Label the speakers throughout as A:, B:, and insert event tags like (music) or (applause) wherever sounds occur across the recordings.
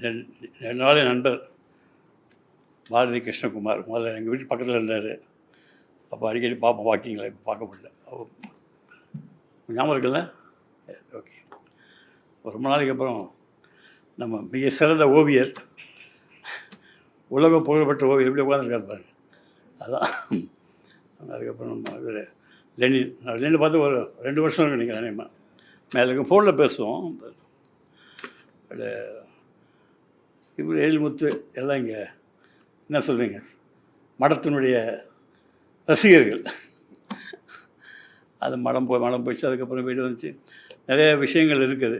A: ரெண்டு நாள் என் நண்பர் பாரதி கிருஷ்ணகுமார். முதல்ல எங்கள் வீட்டு பக்கத்தில் இருந்தார். அப்போ அடிக்கடி பார்ப்போம் வாக்கிங்கில் இப்போ பார்க்க முடியல. அவர் ஞாபகம் இருக்குல்ல? ஓகே. ரொம்ப நாளைக்கு அப்புறம் நம்ம மிக சிறந்த ஓவியர் உலக புகழ்பெற்ற ஓவியர் எப்படி உட்காந்துருக்காரு பாருங்க. அதான். அதுக்கப்புறம் நம்ம இவர் லெனின். லெனின் பார்த்து ஒரு ரெண்டு வருஷம் இருக்கு நினைக்கிறேன் நினைமா மேலே. ஃபோனில் பேசுவோம். பட் இப்படி எழில்முத்து எல்லாம் இங்கே என்ன சொல்கிறீங்க மடத்தினுடைய ரசிகர்கள். அது மடம் போய் மடம் போயிடுச்சு அதுக்கப்புறம் வீடு வந்துச்சு. நிறைய விஷயங்கள் இருக்குது.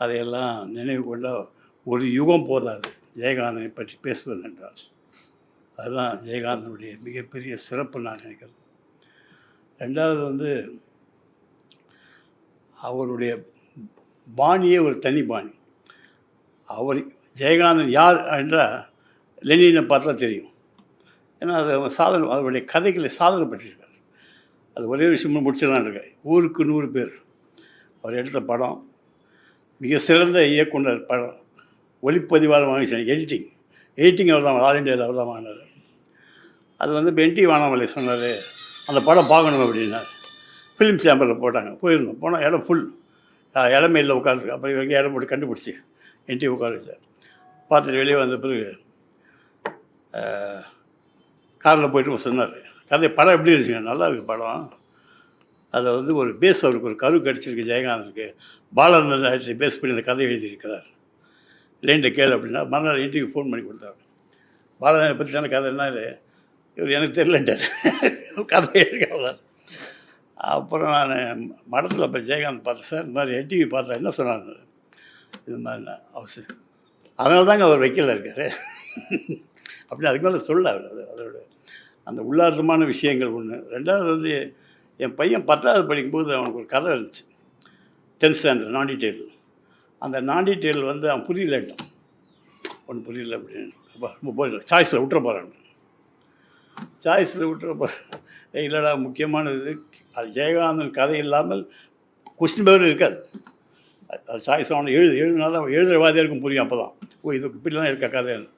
A: அதையெல்லாம் நினைவு கொண்டால் ஒரு யுகம் போதாது ஜெயகாந்தனை பற்றி பேசுவது என்றால். அதுதான் ஜெயகாந்தனுடைய மிகப்பெரிய சிறப்பு நான் நினைக்கிறேன். ரெண்டாவது வந்து அவருடைய பாணியே ஒரு தனி பாணி. அவர் ஜெயகாந்தன் யார் என்றால் லெனினை பார்த்தா தெரியும். ஏன்னா அது சாதனை அவருடைய கதைகளை சாதனை பெற்றிருக்கார் அது ஒரே விஷயம் முடிச்சிடலாம் இருக்கேன். ஊருக்கு நூறு பேர். அவர் எடுத்த படம் மிக சிறந்த இயக்குனர் படம். ஒளிப்பதிவாளர் வாங்கிச்சார் எடிட்டிங் எடிட்டிங் அவர் தான் ஆல் இண்டியாவில் அவர் தான் வாங்கினார். அது வந்து இப்போ என்டி வானாமலை சொன்னார் அந்த படம் பார்க்கணும் அப்படின்னார். ஃபிலிம் சேம்பரில் போட்டாங்க. போயிருந்தோம். போனால் இடம் ஃபுல் இடமே இல்லை உட்காந்துருக்கு அப்புறம் இவங்க இடம் போட்டு கண்டுபிடிச்சி. என்டி உட்கார பார்த்துட்டு வெளியே வந்த பிறகு காரில் போயிட்டு சொன்னார் கதை படம் எப்படி இருந்துச்சுங்க? நல்லா இருக்குது படம். அதை வந்து ஒரு பேஸ் அவருக்கு ஒரு கரு கிடச்சிருக்கு ஜெயகாந்தனுக்கு. பாலநந்தன் பேஸ் பண்ணி அந்த கதை எழுதியிருக்கிறார். லேண்ட கேளு அப்படின்னா மறுநாள் இன்றைக்கு ஃபோன் பண்ணி கொடுத்தாரு. பாலநந்தனை பற்றி தானே கதை என்ன இவர் எனக்கு தெரியலன்ட்டார். கதை எழுதி அப்புறம் நான் மடத்தில் இப்போ ஜெயகாந்த் பார்த்தேன் சார் இந்த மாதிரி என்டிவி பார்த்தா என்ன சொன்னாங்க இது மாதிரி அவசியம் அதனால தாங்க அவர் வைக்கல இருக்கார். அப்படி அதுக்கு மேலே சொல்ல அவர். அது அதோட அந்த உள்ளார்த்தமான விஷயங்கள் ஒன்று ரெண்டாவது வந்து என் பையன் பத்தாவது படிக்கும்போது அவனுக்கு ஒரு கதை இருந்துச்சு. டென்த் ஸ்டாண்டர்ட் நான் டீட்டெயில் அந்த நான் டீட்டெயில் வந்து அவன் புரியலட்டான் ஒன்றும் புரியல அப்படின்னு சாய்ஸில் விட்டுற போகிறான் சாய்ஸில் விட்டுற போகிறேன் இல்லைடா முக்கியமானது அது ஜெயகாந்தன் கதை இல்லாமல் கொஸ்டின் பேர் இருக்காது. அது- சாய்ஸ் அவனை எழுது எழுதுனால அவன் எழுதுகிற வாதியாருக்கும் புரியும் அப்போ தான் ஓ இது இப்படிலாம் இருக்கா கதைன்னு.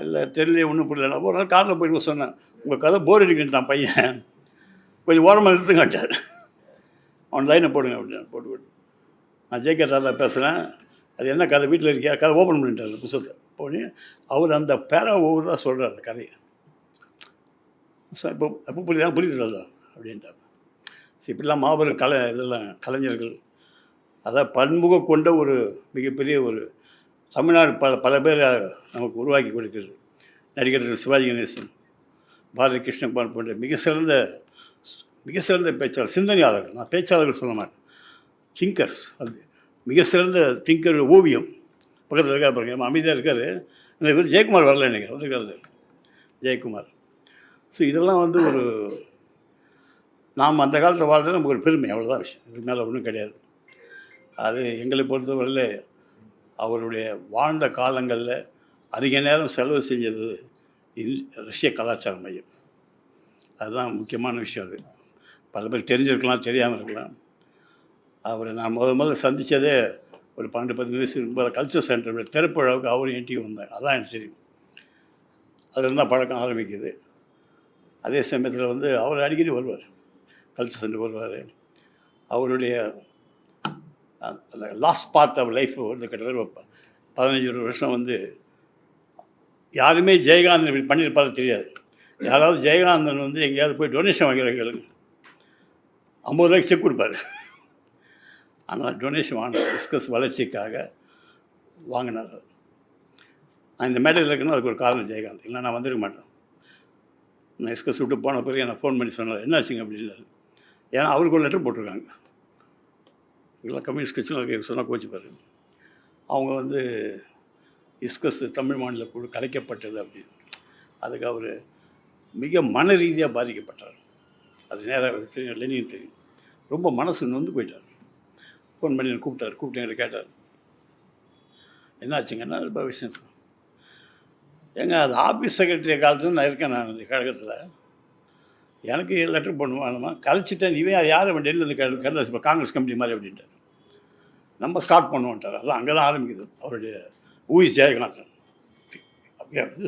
A: இல்லை தெரியல ஒன்றும் புரியல. ஒரு நாள் காரில் போயிட்டு சொன்னேன் உங்கள் கதை போர் அடிக்கின்றான் பையன். கொஞ்சம் ஓரமாக நிறுத்துங்கட்டார் அவன் லைனை போடுங்க அப்படின்னு போட்டு விட்டு நான் ஜேகே தாத்தா பேசுகிறேன் அது என்ன கதை? வீட்டில் இருக்கியா? கதை ஓப்பன் பண்ணிட்டார் புத்தகத்தை. போய் அவர் அந்த பேரா ஒவ்வொரு தான் சொல்கிறார் அந்த கதையை. ஸோ இப்போ எப்போ புரியுதா? புரியுது அப்படின்ட்டார். சரி இப்படிலாம் மாபெரும் கலை இதெல்லாம் கலைஞர்கள் அதான் பன்முக கொண்ட ஒரு மிகப்பெரிய ஒரு தமிழ்நாடு பல பல பேர் நமக்கு உருவாக்கி கொடுக்கிறது. நடிகர் சிவாஜி கணேசன் பாரதி கிருஷ்ணகுமார் போன்ற மிக சிறந்த மிக சிறந்த பேச்சாளர் சிந்தனையாளர்கள் நான் பேச்சாளர்கள் சொல்ல மாட்டேன். திங்கர்ஸ் அது மிக சிறந்த திங்கர் ஓவியம். பக்கத்தில் இருக்கா பாருங்க அமைதியாக இருக்கார். இந்த பேர் ஜெயக்குமார் வரல எனக்கு வந்திருக்காரு. ஜெயக்குமார். ஸோ இதெல்லாம் வந்து ஒரு நாம் அந்த காலத்தில் வாழ்றது நமக்கு ஒரு பெருமை அவ்வளோதான் விஷயம். இதுக்கு மேலே ஒன்றும் கிடையாது. அது எங்களை பொறுத்தவரையில் அவருடைய வாழ்ந்த காலங்களில் அதிக நேரம் செலவு செஞ்சது இந் ரஷ்ய கலாச்சார மையம். அதுதான் முக்கியமான விஷயம் அது. பல பேர் தெரிஞ்சிருக்கலாம் தெரியாமல் இருக்கலாம். அவரை நான் முத முதல்ல சந்தித்ததே ஒரு பன்னெண்டு பத்து வயசு இருக்கும்போது கல்ச்சர் சென்டர் திறப்புழாவுக்கு அவரும் என்டி வந்தேன் அதான் எனக்கு தெரியும். அதில் தான் பழக்கம் ஆரம்பிக்குது. அதே சமயத்தில் வந்து அவர் அடிக்கடி வருவார். கல்ச்சர் சென்டர் வருவார். அவருடைய அந்த- லாஸ்ட் பார்ட் ஆஃப் லைஃப் வந்து கிட்டத்தட்ட பதினஞ்சு இருபது வருஷம் வந்து யாருமே ஜெயகாந்தன் இப்படி பண்ணியிருப்பாரு தெரியாது. யாராவது ஜெயகாந்தன் வந்து எங்கேயாவது போய் டொனேஷன் வாங்கிறாங்க கேளுங்க ஐம்பது ரூபாய்க்கு செக் கொடுப்பாரு. ஆனால் டொனேஷன் வாங்கினார் டிஸ்கஸ் வளர்ச்சிக்காக வாங்கினார். நான் இந்த மேடையில் இருக்கணும் அதுக்கு ஒரு காரணம் ஜெயகாந்த் இல்லை நான் வந்திருக்க மாட்டேன். நான் டிஸ்கஸ் விட்டு போன பிறகு என்னை ஃபோன் பண்ணி சொன்னார் என்னாச்சுங்க? அப்படின்னாரு. ஏன்னா அவருக்கு ஒரு லெட்டர் போட்டிருக்காங்க. இதெல்லாம் கம்யூனிஸ்ட் கட்சியில் சொன்னால் கோச்சிப்பாரு அவங்க வந்து இஸ்கஸ் தமிழ் மாநில குழு கலைக்கப்பட்டது அப்படின்னு அதுக்கு அவர் மிக மன ரீதியாக பாதிக்கப்பட்டார். அது நேராக தெரியும் லெனின் தெரியும். ரொம்ப மனசு நொந்து போயிட்டார். ஃபோன் பண்ணி என்னை கூப்பிட்டார் கூப்பிட்டு என்கிட்ட கேட்டார். என்னாச்சுங்கன்னா ரொம்ப விஷயம் ஏங்க அது ஆஃபீஸ் செக்ரட்டரி காலத்துல நான் இருக்கேன் நான் இந்த கழகத்தில். எனக்கு லெட்டர் பண்ணுவானுமா கழிச்சிட்டேன் இவன் யார் அவன் டெல்லியில் கல் காங்கிரஸ் கம்பெனி மாதிரி அப்படின்ட்டார். நம்ம ஸ்டார்ட் பண்ணுவோன்ட்டார் அதெல்லாம் அங்கே தான் ஆரம்பிக்குது. அவருடைய ஊய் ஜெயகாந்தன்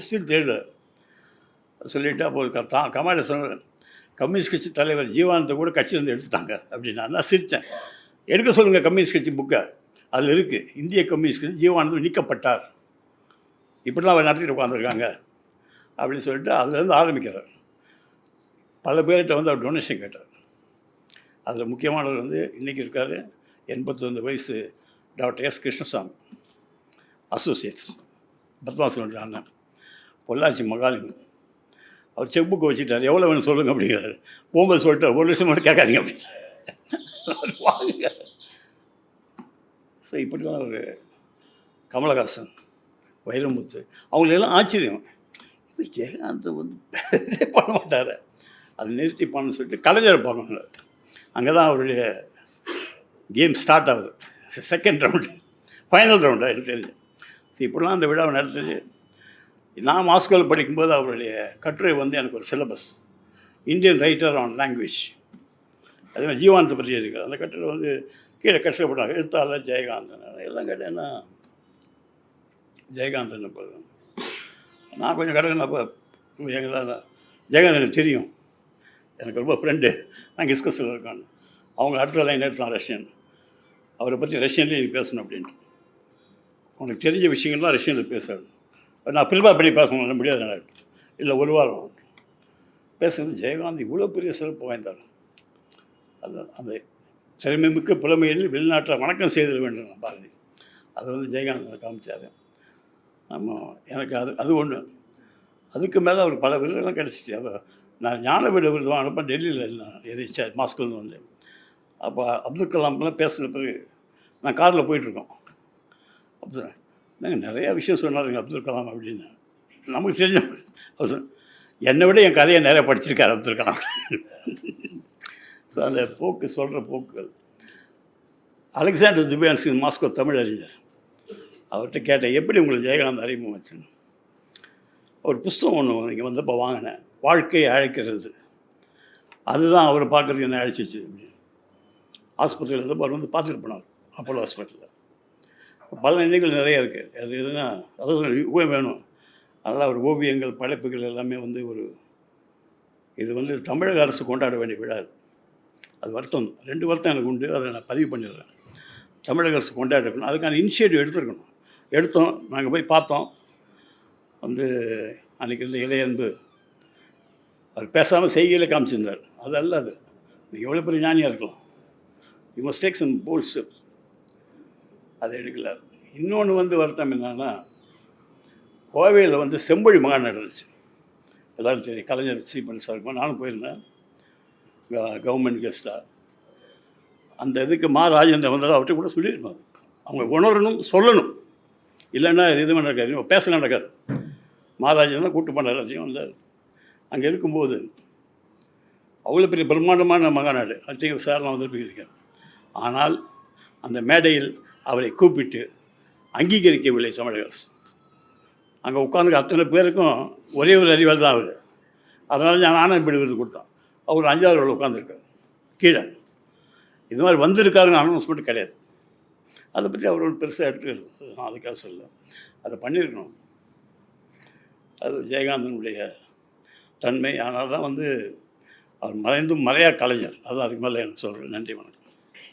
A: ஸ்டில் தேடுறார். சொல்லிவிட்டு அப்போ தான் கமாண்டர் சொன்னார். கம்யூனிஸ்ட் கட்சி தலைவர் ஜீவானந்த கூட கட்சியிலேருந்து எடுத்துட்டாங்க அப்படின்னு. நான் சிரித்தேன் எடுக்க சொல்லுங்கள் கம்யூனிஸ்ட் கட்சி புக்கை அதில் இருக்குது இந்திய கம்யூனிஸ்ட் கட்சி ஜீவானந்தம் நீக்கப்பட்டார். இப்படிலாம் அவர் நடத்திட்டு உட்காந்துருக்காங்க அப்படின்னு சொல்லிட்டு அதுலேருந்து ஆரம்பிக்கிறார். பல பேர்கிட்ட வந்து அவர் டொனேஷன் கேட்டார். அதில் முக்கியமானவர் வந்து இன்றைக்கி இருக்கார். எண்பத்தொன்று வயசு டாக்டர் எஸ் கிருஷ்ணசாமி அசோசியேட்ஸ் பத்மாசனுடைய அண்ணன் பொள்ளாச்சி மகாலிங்கம். அவர் செக் புக்கு வச்சுட்டார். எவ்வளோ வேணும் சொல்லுங்கள் அப்படிங்கிறாரு. போகும்போது சொல்லிட்டு ஒரு லட்சம் மட்டும் கேட்காதீங்க அப்படின்னு (laughs) வாங்க. ஸோ இப்படிலாம் ஒரு கமலஹாசன் வைரமுத்து அவங்களெல்லாம் ஆச்சரியம். இப்போ ஜெயகாந்த் வந்து (laughs) பண்ண மாட்டார். அதை நிறுத்தி பண்ணு சொல்லிட்டு கலைஞர் பார்க்கணும். அங்கே தான் அவருடைய கேம் ஸ்டார்ட் ஆகுது. செகண்ட் ரவுண்டு ஃபைனல் ரவுண்டு எனக்கு தெரிஞ்சு. ஸோ இப்படிலாம் அந்த விழாவை நடத்துச்சு நான் மாஸ்கோவில் படிக்கும்போது அவருடைய கட்டுரை வந்து எனக்கு ஒரு syllabus Indian writer on language அதே மாதிரி ஜீவானத்தை பற்றி இருக்கு அந்த கட்டுரை வந்து கீழே கஷ்டப்பட்டாங்க எழுத்தாளர் ஜெயகாந்தன். எல்லாம் கேட்டேன்னா ஜெயகாந்தன் இப்போ நான் கொஞ்சம் கடகன் அப்போ எங்கள் ஜெயகாந்தன் எனக்கு தெரியும். எனக்கு ரொம்ப ஃப்ரெண்டு நான் டிஸ்கஸில் இருக்கான்னு அவங்க அடுத்த லைன் எடுத்தான் ரஷ்யன். அவரை பற்றி ரஷ்யன்லேயே நீ பேசணும் அப்படின்ட்டு. உனக்கு தெரிஞ்ச விஷயங்கள்லாம் ரஷ்யனில் பேசுறது நான் பிரிப்பா பண்ணி பேசணும் முடியாது எனக்கு இல்லை ஒரு வாரம். பேசுகிறது ஜெயகாந்த் இவ்வளோ பெரிய சிறப்பு வாய்ந்தார் அந்த அந்த திறமை மிக்க புலமையில் வெளிநாட்டில் வணக்கம் செய்திட வேண்டும் பாரதி. அதை வந்து ஜெயகாந்த் காமிச்சார். நம்ம எனக்கு அது அது ஒன்று அதுக்கு மேலே அவர் பல விருதுகள்லாம் கிடச்சிச்சு. அவர் நான் ஞான விட விருது வாங்கினப்ப டெல்லியில் இருந்தேன் எரிச்சார் மாஸ்கோலேருந்து வந்தேன். அப்போ அப்துல் கலாம்லாம் பேசின பிறகு நான் காரில் போயிட்டுருக்கோம். அப்துல் நாங்கள் நிறையா விஷயம் சொன்னாருங்க அப்துல் கலாம் அப்படின்னு. நமக்கு தெரிஞ்ச அவர் என்னை விட என் கதையை நிறைய படிச்சிருக்காரு அப்துல் கலாம் ஸோ அந்த போக்கு சொல்கிற போக்குகள். அலெக்சாண்டர் துபியான்ஸ்கி மாஸ்கோ தமிழ் அறிஞர். அவர்கிட்ட கேட்டேன் எப்படி உங்களுக்கு ஜெயகாந்த் அறிமுகம் வச்சுன்னு ஒரு புஸ்தகம் ஒன்று இங்கே வந்தப்போ வாங்கினேன். வாழ்க்கையை அழைக்கிறது. அதுதான் அவர் பார்க்குறதுக்கு என்ன அழைச்சி வச்சு ஆஸ்பத்திரியில் இருந்தப்போ அவர் வந்து பார்த்துட்டு போனார் அப்போலோ ஹாஸ்பிட்டலில் பல நினைவுகள் நிறைய இருக்குது அது எதுனா அதாவது வேணும். அதனால் அவர் ஓவியங்கள் படைப்புகள் எல்லாமே வந்து ஒரு இது வந்து தமிழக அரசு கொண்டாட வேண்டிய விழா அது. அது வருத்தம். ரெண்டு வருத்தம் எனக்கு உண்டு. அதை நான் பதிவு பண்ணிடுறேன். தமிழக அரசு கொண்டாடணும். அதுக்கான இனிஷியேட்டிவ் எடுத்துருக்கணும். எடுத்தோம். நாங்கள் போய் பார்த்தோம். வந்து அன்றைக்கி இருந்த இளையன்பு அவர் பேசாமல் செய்கையில் காமிச்சிருந்தார். அது அல்ல அது. நீங்கள் எவ்வளோ பெரிய ஞானியாக இருக்கலாம். You must take some bold steps அதை எடுக்கல. இன்னொன்று வந்து வருத்தம் என்னன்னா கோவையில் வந்து செம்பொழி மகான் நடந்துச்சு. எல்லோரும் தெரியும். கலைஞர் சீமன் இருக்கும் நானும் போயிருந்தேன். கவர்மெண்ட் கெஸ்ட்டாக அந்த இதுக்கு மா. ராஜேந்திரன் வந்தாலும் அவர்கிட்ட கூட சொல்லியிருப்பாங்க அவங்க உணரணும் சொல்லணும். இல்லைன்னா இது இது நடக்காது. பேச நடக்காது. மகாராஜன் கூட்டு பண்ண எல்லாத்தையும் வந்தார். அங்கே இருக்கும்போது அவ்வளோ பெரிய பிரம்மாண்டமான மகாநாடு அத்தையும் சார்லாம் வந்திருப்பீங்க. ஆனால் அந்த மேடையில் அவரை கூப்பிட்டு அங்கீகரிக்கவில்லை தமிழக அரசு அங்கே உட்காந்து அத்தனை பேருக்கும் ஒரே ஒரு அறிவால் தான் அவர். அதனால் நான் ஆனந்த விருது விருது கொடுத்தான். அவர் அஞ்சாறு ரோல் உட்காந்துருக்கார் கீழே. இது மாதிரி வந்திருக்காருன்னு அனௌன்ஸ்மெண்ட் கிடையாது. அதை பற்றி அவர் ஒரு பெருசாக எடுத்துக்கிறது நான் அதுக்காக சொல்ல அதை பண்ணியிருக்கணும். அது ஜெயகாந்தனுடைய தன்மை. ஆனால் தான் வந்து அவர் மறைந்தும் மறையா கலைஞர். அதுதான் அதுக்கு மேலே எனக்கு சொல்கிறேன் நன்றி வணக்கம்.